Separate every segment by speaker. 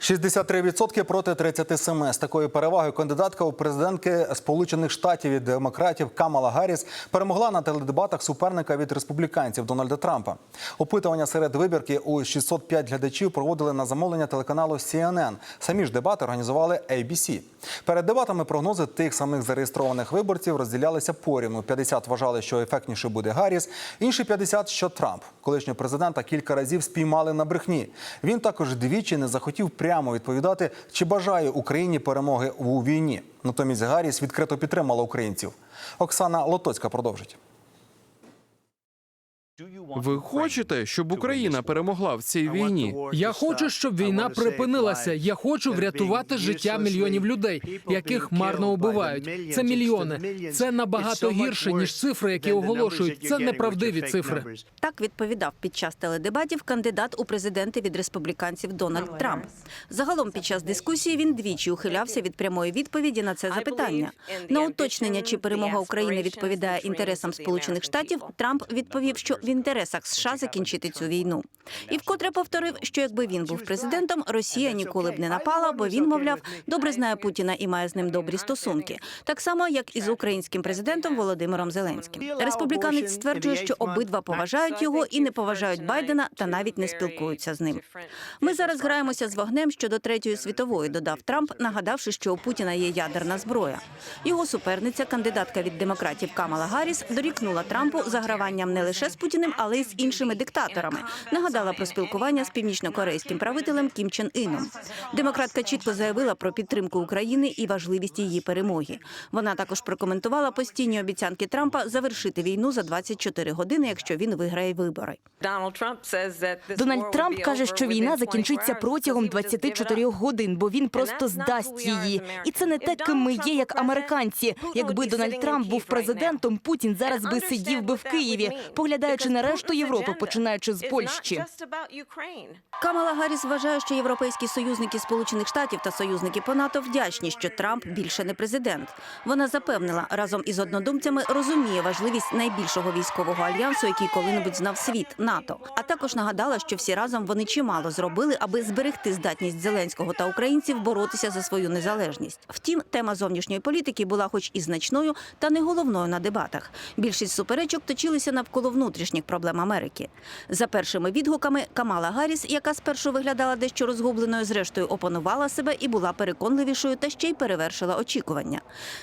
Speaker 1: 63% проти 37. З такою перевагою кандидатка у президентки Сполучених Штатів від демократів Камала Гарріс перемогла на теледебатах суперника від республіканців Дональда Трампа. Опитування серед вибірки у 605 глядачів проводили на замовлення телеканалу CNN. Самі ж дебати організували ABC. Перед дебатами прогнози тих самих зареєстрованих виборців розділялися порівну. 50 вважали, що ефектніше буде Гарріс, інші 50, що Трамп. Колишнього президента кілька разів спіймали на брехні. Він також двічі не захотів прямо відповідати, чи бажає Україні перемоги у війні. Натомість Гарріс відкрито підтримала українців. Оксана Лотоцька продовжить.
Speaker 2: Ви хочете, щоб Україна перемогла в цій війні?
Speaker 3: Я хочу, щоб війна припинилася. Я хочу врятувати життя мільйонів людей, яких марно убивають. Це мільйони. Це набагато гірше ніж цифри, які оголошують. Це неправдиві цифри.
Speaker 4: Так відповідав під час теледебатів кандидат у президенти від республіканців Дональд Трамп. Загалом під час дискусії він двічі ухилявся від прямої відповіді на це запитання. На уточнення, чи перемога України відповідає інтересам Сполучених Штатів, Трамп відповів, що в інтересах США закінчити цю війну. І вкотре повторив, що якби він був президентом, Росія ніколи б не напала, бо він, мовляв, добре знає Путіна і має з ним добрі стосунки, так само як і з українським президентом Володимиром Зеленським. Республіканець стверджує, що обидва поважають його і не поважають Байдена та навіть не спілкуються з ним. Ми зараз граємося з вогнем щодо третьої світової, додав Трамп, нагадавши, що у Путіна є ядерна зброя. Його суперниця, кандидатка від демократів Камала Гарріс, дорікнула Трампу заграванням не лише з Путіним, але й з іншими диктаторами. Нагадала про спілкування з північнокорейським правителем Кім Чен Іном. Демократка чітко заявила про підтримку України і важливість її перемоги. Вона також прокоментувала постійні обіцянки Трампа завершити війну за 24 години, якщо він виграє вибори.
Speaker 5: Дональд Трамп каже, що війна закінчиться протягом 24 годин, бо він просто здасть її. І це не те, ким ми є, як американці. Якби Дональд Трамп був президентом, Путін зараз би сидів би в Києві, поглядаючи на решту Європи, починаючи з Польщі.
Speaker 4: Камала Гарріс вважає, що європейські союзники Сполучених Штатів та союзники по НАТО вдячні, що Трамп більше не президент. Вона запевнила, разом із однодумцями розуміє важливість найбільшого військового альянсу, який коли-небудь знав світ НАТО. А також нагадала, що всі разом вони чимало зробили, аби зберегти здатність Зеленського та українців боротися за свою незалежність. Втім, тема зовнішньої політики була, хоч і значною, та не головною на дебатах. Більшість суперечок точилися навколо внутрішніх проблем Америки. За першими відгуками Камала Гарріс, яка спершу виглядала дещо розгубленою, зрештою опанувала себе і була переконливішою та ще й перевершила очікування.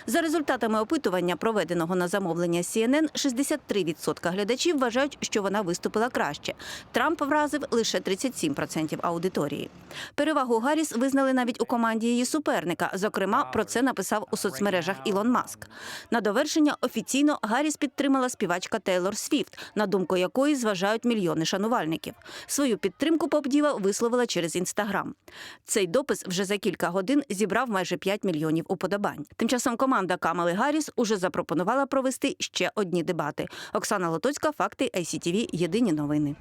Speaker 4: За результатами опитування, проведеного на замовлення CNN, 63% глядачів вважають, що вона виступила краще. Трамп вразив лише 37% аудиторії. Перевагу Гарріс визнали навіть у команді її суперника. Зокрема, про це написав у соцмережах Ілон Маск. На довершення офіційно Гарріс підтримала співачка Тейлор Свіфт, на думку якої зважають мільйони шанувальників. Свою підтримку поп-діва висловила через інстаграм. Цей допис вже за кілька годин зібрав майже 5 мільйонів уподобань. Тим часом команда Камали Гарріс уже запропонувала провести ще одні дебати. Оксана Лотоцька, факти ICTV, Єдині новини.